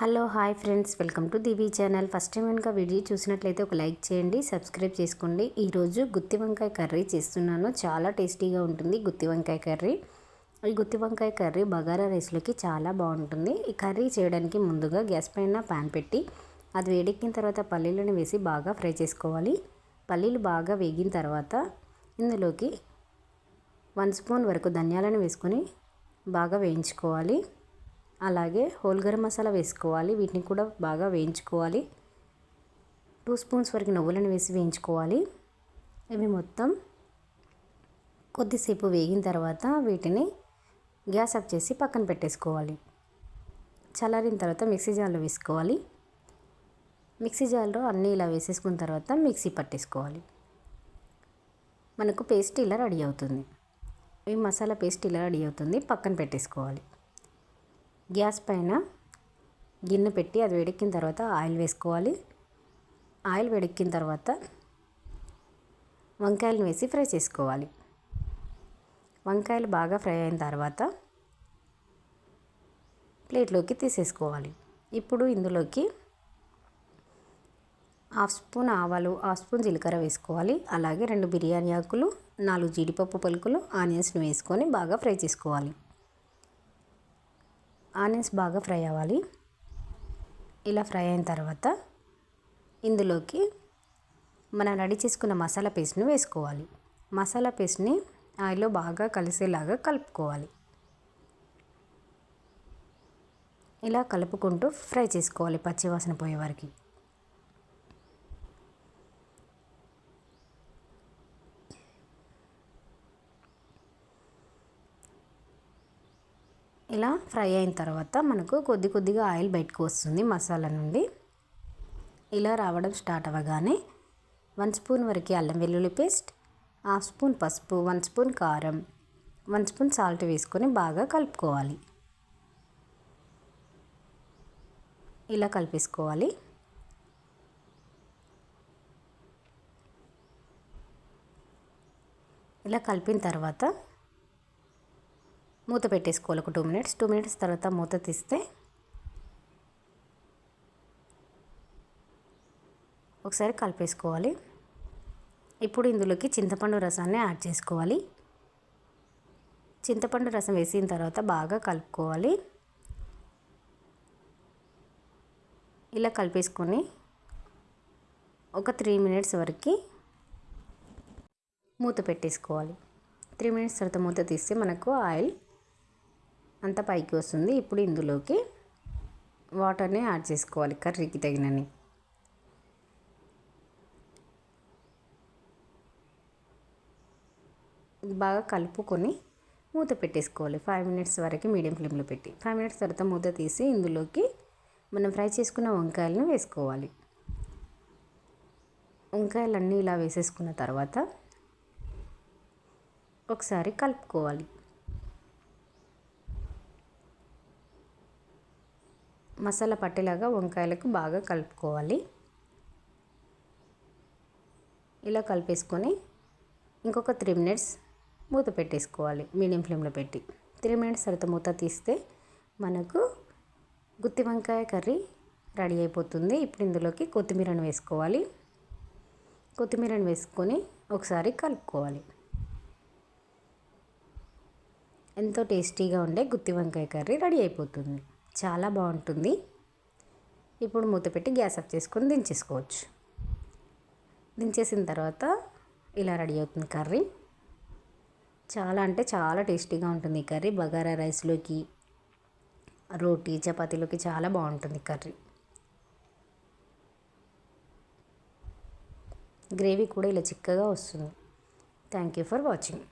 Hello hi friends. Welcome to Divi channel. First time కనుక video చూసినట్లయితే ఒక like చేయండి సబ్స్క్రైబ్ చేసుకోండి. ఈరోజు గుత్తి వంకాయ కర్రీ చేస్తున్నాను. చాలా టేస్టీగా ఉంటుంది గుత్తి వంకాయ కర్రీ. ఈ గుత్తి వంకాయ కర్రీ బగారా రైస్లోకి చాలా బాగుంటుంది. ఈ కర్రీ చేయడానికి ముందుగా గ్యాస్ పైన ప్యాన్ పెట్టి అది వేడెక్కిన తర్వాత పల్లీలను వేసి బాగా ఫ్రై చేసుకోవాలి. పల్లీలు బాగా వేగిన తర్వాత ఇందులోకి వన్ స్పూన్ వరకు ధనియాలను వేసుకొని బాగా వేయించుకోవాలి. అలాగే హోల్ గరం మసాలా వేసుకోవాలి. వీటిని కూడా బాగా వేయించుకోవాలి. టూ స్పూన్స్ వరకు నువ్వులను వేసి వేయించుకోవాలి. ఇవి మొత్తం కొద్దిసేపు వేగిన తర్వాత వీటిని గ్యాస్ ఆఫ్ చేసి పక్కన పెట్టేసుకోవాలి. చల్లారిన తర్వాత మిక్సీ జార్లో వేసుకోవాలి. మిక్సీ జార్లో అన్నీ ఇలా వేసేసుకున్న తర్వాత మిక్సీ పట్టేసుకోవాలి. మనకు పేస్ట్ ఇలా రెడీ అవుతుంది. ఈ మసాలా పేస్ట్ ఇలా రెడీ అవుతుంది. పక్కన పెట్టేసుకోవాలి. గ్యాస్ పైన గిన్నె పెట్టి అది వేడెక్కిన తర్వాత ఆయిల్ వేసుకోవాలి. ఆయిల్ వేడెక్కిన తర్వాత వంకాయలను వేసి ఫ్రై చేసుకోవాలి. వంకాయలు బాగా ఫ్రై అయిన తర్వాత ప్లేట్లోకి తీసేసుకోవాలి. ఇప్పుడు ఇందులోకి హాఫ్ స్పూన్ ఆవాలు హాఫ్ స్పూన్ జీలకర్ర వేసుకోవాలి. అలాగే రెండు బిర్యానీ ఆకులు నాలుగు జీడిపప్పు పలుకులు ఆనియన్స్ని వేసుకొని బాగా ఫ్రై చేసుకోవాలి. ఆనియన్స్ బాగా ఫ్రై అవ్వాలి. ఇలా ఫ్రై అయిన తర్వాత ఇందులోకి మనం రెడీ చేసుకున్న మసాలా పేస్ట్ని వేసుకోవాలి. మసాలా పేస్ట్ని ఆయిల్లో బాగా కలిసేలాగా కలుపుకోవాలి. ఇలా కలుపుకుంటూ ఫ్రై చేసుకోవాలి పచ్చివాసన పోయే వరకు. ఇలా ఫ్రై అయిన తర్వాత మనకు కొద్ది కొద్దిగా ఆయిల్ బయటకు వస్తుంది మసాలా నుండి. ఇలా రావడం స్టార్ట్ అవ్వగానే వన్ స్పూన్ వరకు అల్లం వెల్లుల్లి పేస్ట్ హాఫ్ స్పూన్ పసుపు వన్ స్పూన్ కారం వన్ స్పూన్ సాల్ట్ వేసుకొని బాగా కలుపుకోవాలి. ఇలా కలిపేసుకోవాలి. ఇలా కలిపిన తర్వాత మూత పెట్టేసుకోవాలి ఒక టూ మినిట్స్. టూ మినిట్స్ తర్వాత మూత తీస్తే ఒకసారి కలిపేసుకోవాలి. ఇప్పుడు ఇందులోకి చింతపండు రసాన్ని యాడ్ చేసుకోవాలి. చింతపండు రసం వేసిన తర్వాత బాగా కలుపుకోవాలి. ఇలా కలిపేసుకొని ఒక త్రీ మినిట్స్ వరకు మూత పెట్టేసుకోవాలి. త్రీ మినిట్స్ తర్వాత మూత తీస్తే మనకు ఆయిల్ అంత పైకి వస్తుంది. ఇప్పుడు ఇందులోకి వాటర్ని యాడ్ చేసుకోవాలి కర్రీకి తగినని బాగా కలుపుకొని మూత పెట్టేసుకోవాలి. ఫైవ్ మినిట్స్ వరకు మీడియం ఫ్లేమ్లో పెట్టి. ఫైవ్ మినిట్స్ తర్వాత మూత తీసి ఇందులోకి మనం ఫ్రై చేసుకున్న వంకాయలను వేసుకోవాలి. వంకాయలన్నీ ఇలా వేసేసుకున్న తర్వాత ఒకసారి కలుపుకోవాలి. మసాలా పట్టేలాగా వంకాయలకు బాగా కలుపుకోవాలి. ఇలా కలిపేసుకొని ఇంకొక త్రీ మినిట్స్ మూత పెట్టేసుకోవాలి మీడియం ఫ్లేమ్లో పెట్టి. త్రీ మినిట్స్ తర్వాత మూత తీస్తే మనకు గుత్తి వంకాయ కర్రీ రెడీ అయిపోతుంది. ఇప్పుడు ఇందులోకి కొత్తిమీరను వేసుకోవాలి. కొత్తిమీరను వేసుకొని ఒకసారి కలుపుకోవాలి. ఎంతో టేస్టీగా ఉండే గుత్తి వంకాయ కర్రీ రెడీ అయిపోతుంది. చాలా బాగుంటుంది. ఇప్పుడు మూత పెట్టి గ్యాస్ ఆఫ్ చేసుకొని దించేసుకోవచ్చు. దించేసిన తర్వాత ఇలా రెడీ అవుతుంది కర్రీ. చాలా అంటే చాలా టేస్టీగా ఉంటుంది ఈ కర్రీ. బగారా రైస్లోకి రోటీ చపాతీలోకి చాలా బాగుంటుంది కర్రీ. గ్రేవీ కూడా ఇలా చిక్కగా వస్తుంది. Thank you for watching